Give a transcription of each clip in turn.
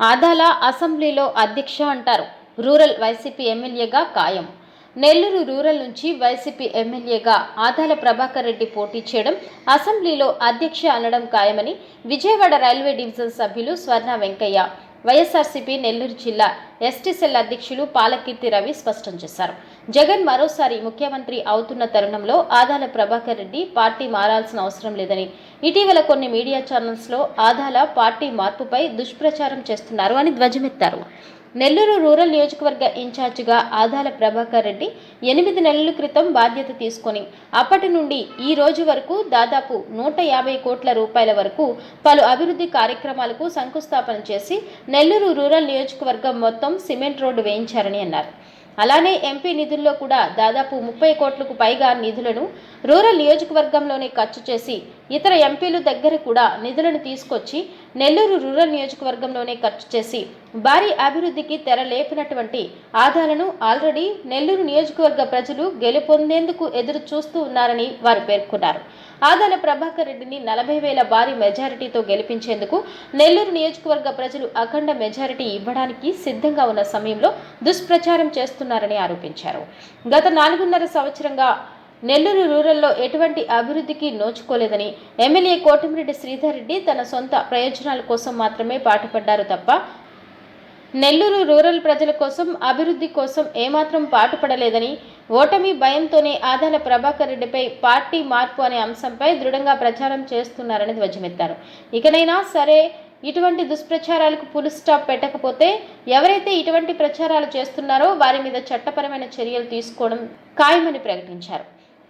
ఆదాల అసెంబ్లీలో అధ్యక్ష అంటారు. రూరల్ వైసీపీ ఎమ్మెల్యేగా ఖాయం. నెల్లూరు రూరల్ నుంచి వైసీపీ ఎమ్మెల్యేగా ఆదాల ప్రభాకర్ రెడ్డి పోటీ చేయడం అసెంబ్లీలో అధ్యక్ష అనడం ఖాయమని విజయవాడ రైల్వే డివిజన్ సభ్యులు స్వర్ణ వెంకయ్య వైఎస్ఆర్సీపీ నెల్లూరు జిల్లా ఎస్టీ సెల్ అధ్యక్షులు పాలకీర్తి రవి స్పష్టం చేశారు. జగన్ మరోసారి ముఖ్యమంత్రి అవుతున్న తరుణంలో ఆదాల ప్రభాకర్ రెడ్డి పార్టీ మారాల్సిన అవసరం లేదని ఇటీవల కొన్ని మీడియా ఛానల్స్లో ఆదాల పార్టీ మార్పుపై దుష్ప్రచారం చేస్తున్నారు అని ధ్వజమెత్తారు. నెల్లూరు రూరల్ నియోజకవర్గ ఇన్ఛార్జిగా ఆదాల ప్రభాకర్ రెడ్డి ఎనిమిది నెలల క్రితం బాధ్యత తీసుకొని అప్పటి నుండి ఈ రోజు వరకు దాదాపు నూట యాభై కోట్ల రూపాయల వరకు పలు అభివృద్ధి కార్యక్రమాలకు శంకుస్థాపన చేసి నెల్లూరు రూరల్ నియోజకవర్గం మొత్తం సిమెంట్ రోడ్డు వేయించారని అన్నారు. అలానే ఎంపీ నిధుల్లో కూడా దాదాపు ముప్పై కోట్లకు పైగా నిధులను రూరల్ నియోజకవర్గంలోనే ఖర్చు చేసి ఇతర ఎంపీలు దగ్గర కూడా నిధులను తీసుకొచ్చి నెల్లూరు రూరల్ నియోజకవర్గంలోనే ఖర్చు చేసి భారీ అభివృద్ధికి తెర లేపినటువంటి ఆదాలను ఆల్రెడీ నెల్లూరు నియోజకవర్గ ప్రజలు గెలుపొందేందుకు ఎదురు చూస్తూ ఉన్నారని వారు పేర్కొన్నారు. ఆదాల ప్రభాకర్ రెడ్డిని నలభై వేల భారీ మెజారిటీతో గెలిపించేందుకు నెల్లూరు నియోజకవర్గ ప్రజలు అఖండ మెజారిటీ ఇవ్వడానికి సిద్ధంగా ఉన్న సమయంలో దుష్ప్రచారం చేస్తున్నారని ఆరోపించారు. గత నాలుగున్నర సంవత్సరంగా నెల్లూరు రూరల్లో ఎటువంటి అభివృద్ధికి నోచుకోలేదని ఎమ్మెల్యే కోటమిరెడ్డి శ్రీధర్ రెడ్డి తన సొంత ప్రయోజనాల కోసం మాత్రమే పాటుపడ్డారు తప్ప నెల్లూరు రూరల్ ప్రజల కోసం అభివృద్ధి కోసం ఏమాత్రం పాటుపడలేదని ఓటమి భయంతోనే ఆదాల ప్రభాకర్ రెడ్డిపై పార్టీ మార్పు అనే అంశంపై దృఢంగా ప్రచారం చేస్తున్నారని ధ్వజమెత్తారు. ఇకనైనా సరే ఇటువంటి దుష్ప్రచారాలకు ఫుల్ స్టాప్ పెట్టకపోతే ఎవరైతే ఇటువంటి ప్రచారాలు చేస్తున్నారో వారి మీద చట్టపరమైన చర్యలు తీసుకోవడం ఖాయమని ప్రకటించారు.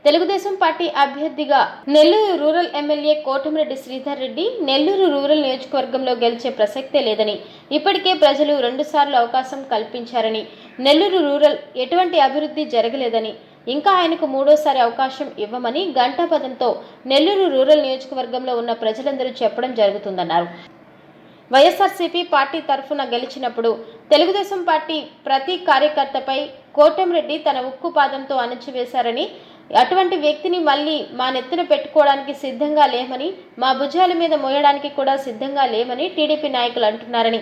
తెలుగుదేశం పార్టీ అభ్యర్థిగా Nellore rural MLA Kotamreddy Sridhar Reddy Nellore rural నియోజకవర్గంలో గెలిచే ప్రసక్తే లేదని ఇప్పటికే ప్రజలు రెండుసార్లు అవకాశం కల్పించారని నెల్లూరు రూరల్ ఎటువంటి అభివృద్ధి జరగలేదని ఇంకా ఆయనకు మూడోసారి అవకాశం ఇవ్వమని గంటాపదంతో నెల్లూరు రూరల్ నియోజకవర్గంలో ఉన్న ప్రజలందరూ చెప్పడం జరుగుతుందన్నారు. వైఎస్ఆర్సీపీ పార్టీ తరఫున గెలిచినప్పుడు తెలుగుదేశం పార్టీ ప్రతి కార్యకర్తపై కోటంరెడ్డి తన ఉక్కు పాదంతో అణచివేశారని అటువంటి వ్యక్తిని మళ్ళీ మా నెత్తిన పెట్టుకోవడానికి సిద్ధంగా లేమని మా భుజాల మీద మోయడానికి కూడా సిద్ధంగా లేమని టీడీపీ నాయకులు అంటున్నారని.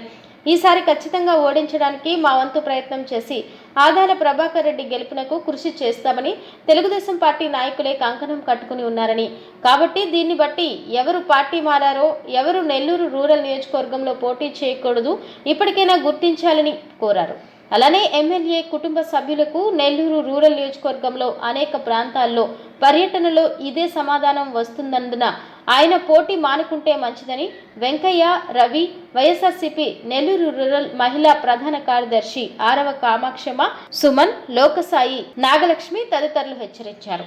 ఈసారి ఖచ్చితంగా ఓడించడానికి మా వంతు ప్రయత్నం చేసి ఆదాల ప్రభాకర్ రెడ్డి గెలుపునకు కృషి చేస్తామని తెలుగుదేశం పార్టీ నాయకులే కంకణం కట్టుకుని ఉన్నారని. కాబట్టి దీన్ని బట్టి ఎవరు పార్టీ మారారో ఎవరు నెల్లూరు రూరల్ నియోజకవర్గంలో పోటీ చేయకూడదు ఇప్పటికైనా గుర్తించాలని కోరారు. అలానే ఎమ్మెల్యే కుటుంబ సభ్యులకు నెల్లూరు రూరల్ నియోజకవర్గంలో అనేక ప్రాంతాల్లో పర్యటనలో ఇదే సమాధానం వస్తుందందున ఆయన పోటీ మానుకుంటే మంచిదని వెంకయ్య రవి వైఎస్ఆర్సీపీ నెల్లూరు రూరల్ మహిళా ప్రధాన కార్యదర్శి ఆరవ కామాక్షమ సుమన్ లోకసాయి నాగలక్ష్మి తదితరులు హెచ్చరించారు.